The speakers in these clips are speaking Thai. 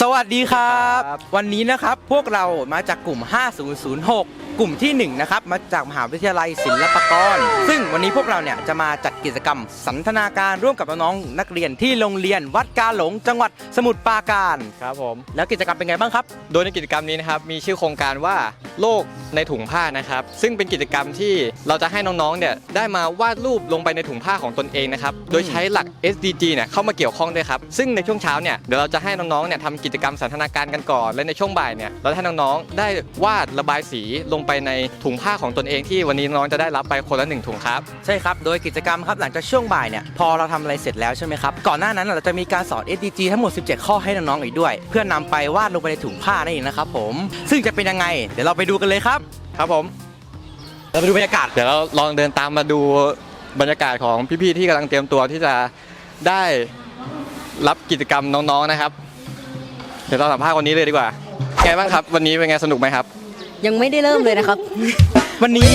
สวัสดีครับรบวันนี้นะครับพวกเรามาจากกลุ่ม 5006กลุ่มที่ 1 นะครับ มาจากมหาวิทยาลัยศิลปากร ซึ่งวันนี้พวกเราเนี่ยจะมาจัดกิจกรรมสันทนาการร่วมกับน้องๆนักเรียนที่โรงเรียนวัดกาหลง จังหวัดสมุทรปราการ ครับผม แล้วกิจกรรมเป็นไงบ้างครับ โดยในกิจกรรมนี้นะครับมีชื่อโครงการว่าโลกในถุงผ้านะครับ ซึ่งเป็นกิจกรรมที่เราจะให้น้องๆเนี่ยได้มาวาดรูปลงไปในถุงผ้าของตนเองนะครับโดยใช้หลัก SDG เนี่ยเข้ามาเกี่ยวข้องด้วยครับซึ่งในช่วงเช้าเนี่ยเดี๋ยวเราจะให้น้องๆเนี่ยทำกิจกรรมสันทนาการกันก่อนและในช่วงบ่ายเนี่ยเราจะให้น้องๆได้วาดระบายสีลงไปในถุงผ้าของตนเองที่วันนี้น้องจะได้รับไปคนละหนึ่งถุงครับ ใช่ครับ โดยกิจกรรมครับหลังจากช่วงบ่ายเนี่ยพอเราทำอะไรเสร็จแล้วใช่ไหมครับก่อนหน้านั้นเราจะมีการสอน SDG ทั้งหมด 17 ข้อให้น้องๆอีกด้วย เพื่อนำไปวาดลงไปในถุงผ้านั่นเองนะครับผมซึ่งจะเป็นยังไง เดี๋ยวเราไปดูกันเลยครับ ครับผม เราไปดูบรรยากาศ เดี๋ยวเราลองเดินตามมาดูบรรยากาศของพี่ๆที่กำลังเตรียมตัวที่จะได้รับกิจกรรมน้องๆนะครับ เดี๋ยวเราสัมภาษณ์คนนี้เลยดีกว่าไงบ้างครับ วันนี้เป็นไงสนุกไหมครับ ยังไม่ได้เริ่มเลยนะครับ วันนี้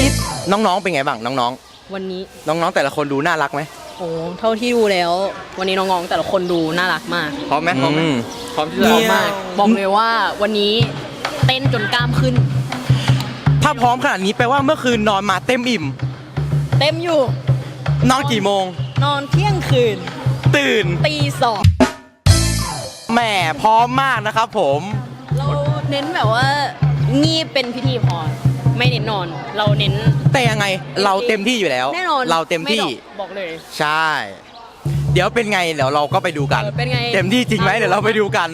น้องๆเป็นไงบ้างน้องวันนี้ ๆ น้องๆแต่ละคนดูน่ารักไหมโอ้เท่าที่ดูแล้ว วันนี้น้องๆแต่ละคนดูน่ารักมากพร้อมไหมพร้อมไหมอืม พร้อมที่พจะร้อมมาก บอกเลยว่าวันนี้เต้นจนกล้ามขึ้น ถ้าพร้อมขนาดนี้แปลว่าเมื่อคืนนอนมาเต็มอิ่ม เต็มอยู่ นอนกี่โมง นอนเที่ยงคืนตื่นตีสองแหมพร้อมมากนะครับผม เราเน้นแบบว่า งีบเป็นพิธีพรไม่เน้นนอน เราเน้น แต่ยังไงเราเต็มที่อยู่แล้ว แน่นอนเราเต็มที่ไดอกบอกเลย ใช่ เดี๋ยวเป็นไงเดี๋ยวเราก็ไปดูกัน เออเป็นไง เต็มที่จริงไหมเดี๋ยวเราไปดูกัน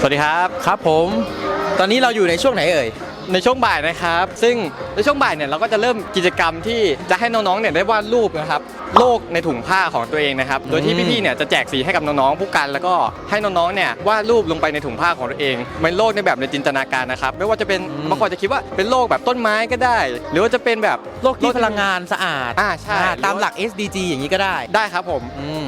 สวัสดีครับ ครับผม ตอนนี้เราอยู่ในช่วงไหนเอ่ย ในช่วงบ่ายนะครับ ซึ่งในช่วงบ่ายเนี่ยเราก็จะเริ่มกิจกรรมที่จะให้น้องๆเนี่ยได้วาดรูปนะครับ โลกในถุงผ้าของตัวเองนะครับ โดยที่พี่ๆเนี่ยจะแจกสีให้กับน้องๆผู้กัน แล้วก็ให้น้องๆเนี่ยวาดรูปลงไปในถุงผ้าของตัวเองเป็นโลกในแบบในจินตนาการนะครับ ไม่ว่าจะเป็นอืมบางคนจะคิดว่าเป็นโลกแบบต้นไม้ก็ได้ หรือว่าจะเป็นแบบโลกที่พลังงานสะอาดอ่าใช่อ่าตามหลัก SDG อย่างนี้ก็ได้ ได้ครับผม อืม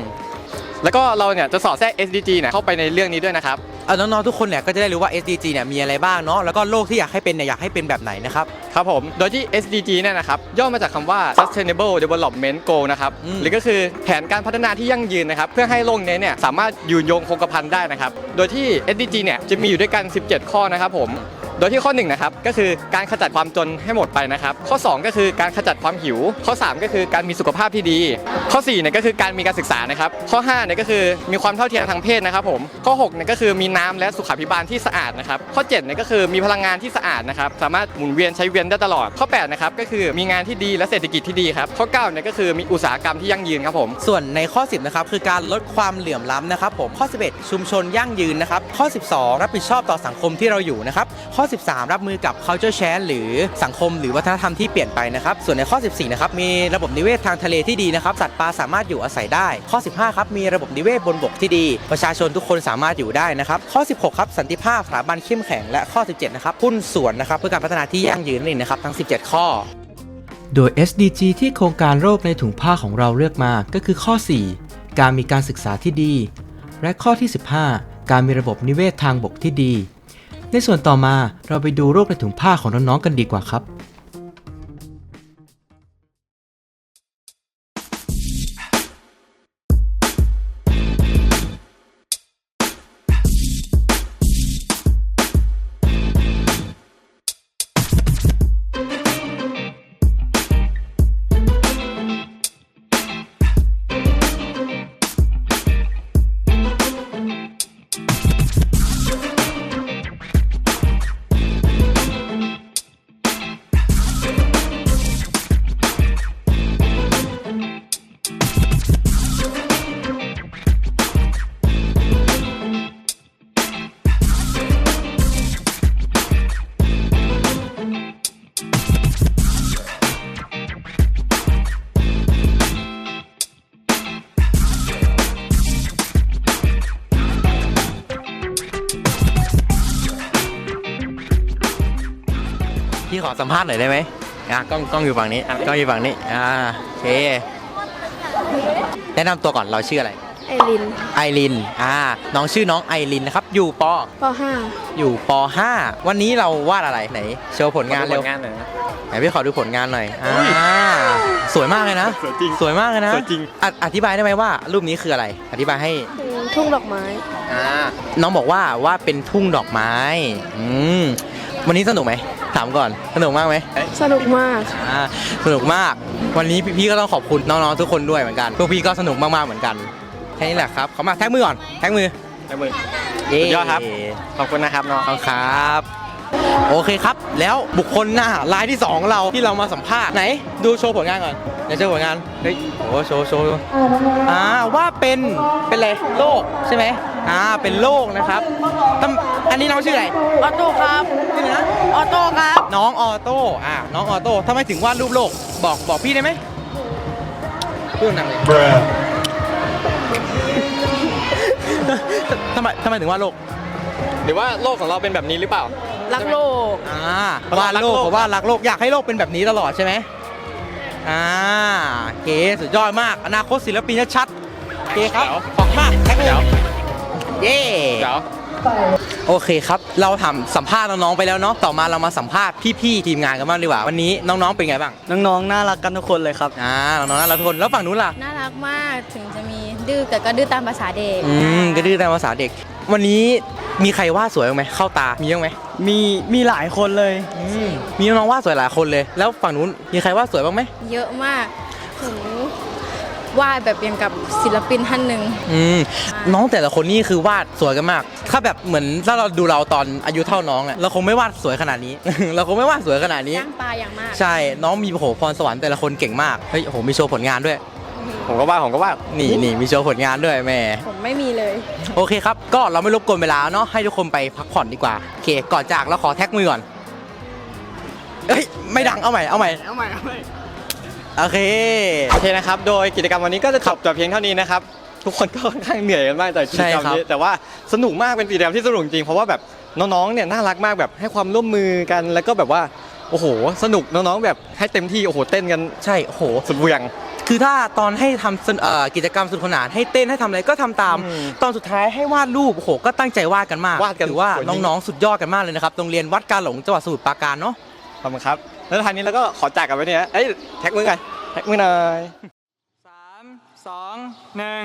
แล้วก็เราเนี่ยจะสอดแทรก SDG เนี่ยเข้าไปในเรื่องนี้ด้วยนะครับ เอาน้องๆทุกคนเนี่ยก็จะได้รู้ว่า SDG เนี่ยมีอะไรบ้างเนาะแล้วก็โลกที่อยากให้เป็นเนี่ยอยากให้เป็นแบบไหนนะครับ ครับผม โดยที่ SDG เนี่ยนะครับ ย่อมาจากคำว่า Sustainable Development Goal นะครับ อืม หรือก็คือแผนการพัฒนาที่ยั่งยืนนะครับ เพื่อให้โลกนี้เนี่ยสามารถยืนยงคงกระพันได้นะครับ โดยที่ SDG เนี่ยจะมีอยู่ด้วยกัน 17 ข้อนะครับผมโดยที่ข้อ1นะครับก็คือการขจัดความจนให้หมดไปนะครับข้อ 2 ก็คือการขจัดความหิว ข้อ 3 ก็คือการมีสุขภาพที่ดี ข้อ4เนี่ยก็คือการมีการศึกษานะครับข้อ5เนี่ยก็คือมีความเท่าเทียมทางเพศนะครับผมข้อ6เนี่ยก็คือมีน้ำและสุขาภิบาลที่สะอาดนะครับข้อ7เนี่ยก็คือมีพลังงานที่สะอาดนะครับสามารถหมุนเวียนใช้เวียนได้ตลอดข้อ8นะครับก็คือมีงานที่ดีและเศรษฐกิจที่ดีครับข้อ9เนี่ยก็คือมีอุตสาหกรรมที่ยั่งยืนครับผมส่วนในข้อ 10นะครับคือการลดความเหลื่อมล้ำนะครับผมข้อ 11 ชุมชนยั่งยืนนะครับข้อ 12 รับผิดชอบต่อสังคมที่เราอยู่นะครับข้อ13 รับมือกับ culture change หรือสังคมหรือวัฒนธรรมที่เปลี่ยนไปนะครับส่วนในข้อ 14นะครับมีระบบนิเวศทางทะเลที่ดีนะครับสัตว์ปลาสามารถอยู่อาศัยได้ ข้อ 15ครับมีระบบนิเวศบนบกที่ดี ประชาชนทุกคนสามารถอยู่ได้นะครับข้อ 16ครับสันติภาพสถาบันเข้มแข็งและข้อ 17นะครับหุ้นส่วนนะครับเพื่อการพัฒนาที่ยั่งยืนนั่นเองนะครับทั้ง 17 ข้อโดย SDG ที่โครงการโรคในถุงผ้าของเราเลือกมา ก็คือข้อ 4 การมีการศึกษาที่ดี และข้อที่ 15 การมีระบบนิเวศทางบกที่ดี ในส่วนต่อมาเราไปดูโรคในถุงผ้าของน้องๆกันดีกว่าครับ ขอสัมภาษณ์หน่อยได้ไหมอะกล้องกล้องอยู่ฝั่งนี้กล้องอยู่ฝั่งนี้อ่าโอเคแนะนำตัวก่อนเราชื่ออะไร ไอรินไอรินอ่าน้องชื่อน้องไอรินนะครับอยู่ปปอยู่ป .5 วันนี้เราวาดอะไรไหน โชว์ผลงานเร็ว งานหน่อยนะ ไหนพี่ขอดูผลงานหน่อยอ่าสวยมากเลยนะ สวยจริงสวยมากเลยนะสวยจริง ออธิบายได้ไหมว่ารูปนี้คืออะไร อธิบายให้ .5 ทุ่งดอกไม้ อ่า น้องบอกว่าว่าเป็นทุ่งดอกไม้ อืม วันนี้สนุกไหม ถามก่อนสนุกมากไหมสนุกมากอ่าสนุกมาก วันนี้พี่ๆก็ต้องขอบคุณน้องๆทุกคนด้วยเหมือนกันพวกพี่ก็สนุกมากๆเหมือนกันแค่นี้แหละครับขอมาแท็กมือก่อนแท็กมือในมือเย้สุดยอดครับขอบคุณนะครับน้องขอบคุณครับ โอเคครับ แล้วบุคคลหน้ารายที่สองของเราที่เรามาสัมภาษณ์ไหน ดูโชว์ผลงานก่อนไหนโชว์ผลงานเฮ้ยโอ้โชว์โชว์อ่าว่าเป็นเป็นอะไรโลกใช่ไหมอ่าเป็นโลกนะครับทำอันนี้น้องชื่ออะไรออโต้ครับชื่ออะไรนะออโต้ครับน้องออโต้อ่าน้องออโต้ทำไมถึงวาดรูปโลกบอกบอกพี่ได้ไหมพูดดังเลยทำไมทำไมถึงวาดโลกหรือว่าโลกของเราเป็นแบบนี้หรือเปล่า รักโลก อ่าวาดโลกเพราะว่ารักโลกอยากให้โลกเป็นแบบนี้ตลอดใช่ไหมอ่าเก๋สุดยอดมากอนาคตศิลปินชัดๆเก๋ครับเดี๋ยวขอบคุณมากแท็กเลยเดี๋ยวเย้ เดี๋ยว โอเคครับ เราทำสัมภาษณ์น้องๆไปแล้วเนาะ ต่อมาเรามาสัมภาษณ์พี่ๆทีมงานกันบ้างดีกว่า วันนี้น้องๆเป็นไงบ้าง น้องๆ น่ารักกันทุกคนเลยครับ อ่า น้องๆน่ารักทุกคน แล้วฝั่งนู้นล่ะ น่ารักมากถึงจะมีดื้อแต่ก็ดื้อตามภาษาเด็กอืมก็ดื้อตามภาษาเด็ก วันนี้ มีใครวาดสวยบ้างไหมเข้าตามีบ้างไหมมีมีหลายคนเลยอืมมีน้องๆวาดสวยหลายคนเลย แล้วฝั่งนู้นมีใครวาดสวยบ้างไหมเยอะมากถึงวาดแบบอย่างกับศิลปินท่านหนึ่งอืมน้องแต่ละคนนี่คือวาดสวยกันมาก ถ้าแบบเหมือนถ้าเราดูเราตอนอายุเท่าน้องอะเราคงไม่วาดสวยขนาดนี้ เราคงไม่วาดสวยขนาดนี้ ย่างตาอย่างมาก ใช่น้องมีโอ้โหพรสวรรค์แต่ละคนเก่งมากเฮ้ยโอ้โหมีโชว์ผลงานด้วย ผมก็ว่าผมก็ว่านี่นี่มีโชว์ผลงานด้วยแม่ผมไม่มีเลย โอเคครับ ก็เราไม่รบกวนเวลาเนาะให้ทุกคนไปพักผ่อนดีกว่าโอเค ก่อนจากเราขอแท็กมือก่อนเอ้ยไม่ดังเอาใหม่เอาใหม่ เอาใหม่เอาใหม่ โอเค โอเคนะครับ โดยกิจกรรมวันนี้ก็จะจบแต่เพียงเท่านี้นะครับ ทุกคนก็ค่อนข้างเหนื่อยกันมากจากกิจกรรมใช่ครับนี้ แต่ว่าสนุกมากเป็นกิจกรรมที่สนุกจริงเพราะว่าแบบน้องๆ เนี่ยน่ารักมากแบบให้ความร่วมมือกัน แล้วก็แบบว่า โอ้โห สนุกน้องๆ แบบให้เต็มที่ โอ้โห เต้นกัน ใช่ โอ้โห สุดเหวียง คือถ้าตอนให้ทำสนเอ่อกิจกรรมสนุกสนานให้เต้นให้ทำอะไรก็ทำตาม อืมตอนสุดท้ายให้วาดรูปโอ้โหก็ตั้งใจวาดกันมากวาดกันถือว่าสวยจริง น้องๆสุดยอดกันมากเลยนะครับโรงเรียนวัดกาหลงจังหวัดสมุทรปราการเนาะ ขอบคุณครับ แล้วท้ายนี้เราก็ขอจากกันไว้เนี่ยเอ้ยแท็กมือกันแท็กมือหน่อย สามสองหนึ่ง